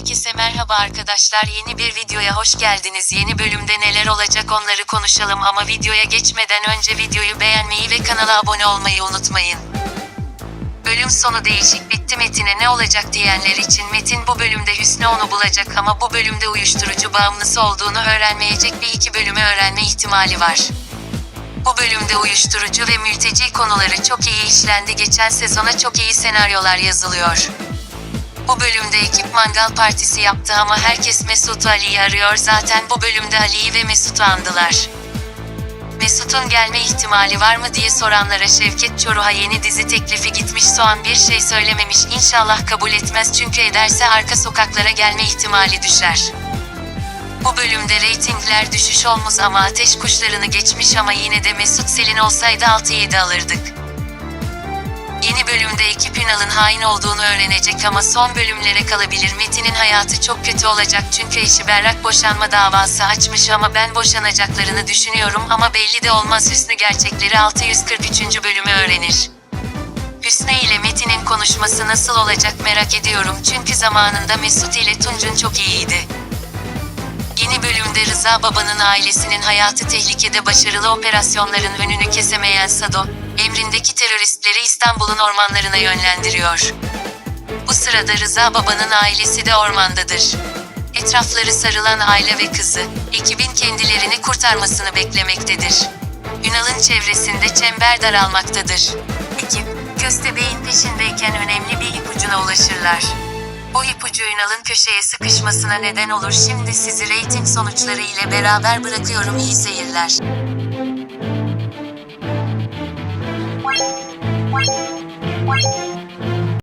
Herkese merhaba arkadaşlar yeni bir videoya hoş geldiniz. Yeni bölümde neler olacak onları konuşalım ama videoya geçmeden önce videoyu beğenmeyi ve kanala abone olmayı unutmayın. Bölüm sonu değişik bitti Metin'e ne olacak diyenler için Metin bu bölümde Hüsnü onu bulacak ama bu bölümde uyuşturucu bağımlısı olduğunu öğrenmeyecek bir iki bölümü öğrenme ihtimali var. Bu bölümde uyuşturucu ve mülteci konuları çok iyi işlendi. Geçen sezona çok iyi senaryolar yazılıyor. Bu bölümde ekip mangal partisi yaptı ama herkes Mesut Ali'yi arıyor. Zaten bu bölümde Ali'yi ve Mesut'u andılar. Mesut'un gelme ihtimali var mı diye soranlara Şevket Çoruh'a yeni dizi teklifi gitmiş Soğan bir şey söylememiş İnşallah kabul etmez çünkü ederse arka sokaklara gelme ihtimali düşer. Bu bölümde reytingler düşüş olmaz ama ateş kuşlarını geçmiş ama yine de Mesut Selin olsaydı 6-7 alırdık. Yeni bölümde ekip Ünal'ın hain olduğunu öğrenecek ama son bölümlere kalabilir. Metin'in hayatı çok kötü olacak çünkü eşi Berrak boşanma davası açmış ama ben boşanacaklarını düşünüyorum ama belli de olmaz Hüsnü gerçekleri 643. bölümü öğrenir. Hüsnü ile Metin'in konuşması nasıl olacak merak ediyorum çünkü zamanında Mesut ile Tuncun çok iyiydi. Yeni bölümde Rıza Baba'nın ailesinin hayatı tehlikede başarılı operasyonların önünü kesemeyen Sado, emrindeki teröristleri İstanbul'un ormanlarına yönlendiriyor. Bu sırada Rıza Baba'nın ailesi de ormandadır. Etrafları sarılan aile ve kızı, ekibin kendilerini kurtarmasını beklemektedir. Ünal'ın çevresinde çember daralmaktadır. Ekip, köstebeğin peşindeyken önemli bir ipucuna ulaşırlar. O ipucu Ünal'ın köşeye sıkışmasına neden olur. Şimdi sizi reyting sonuçları ile beraber bırakıyorum. İyi seyirler. Thank you.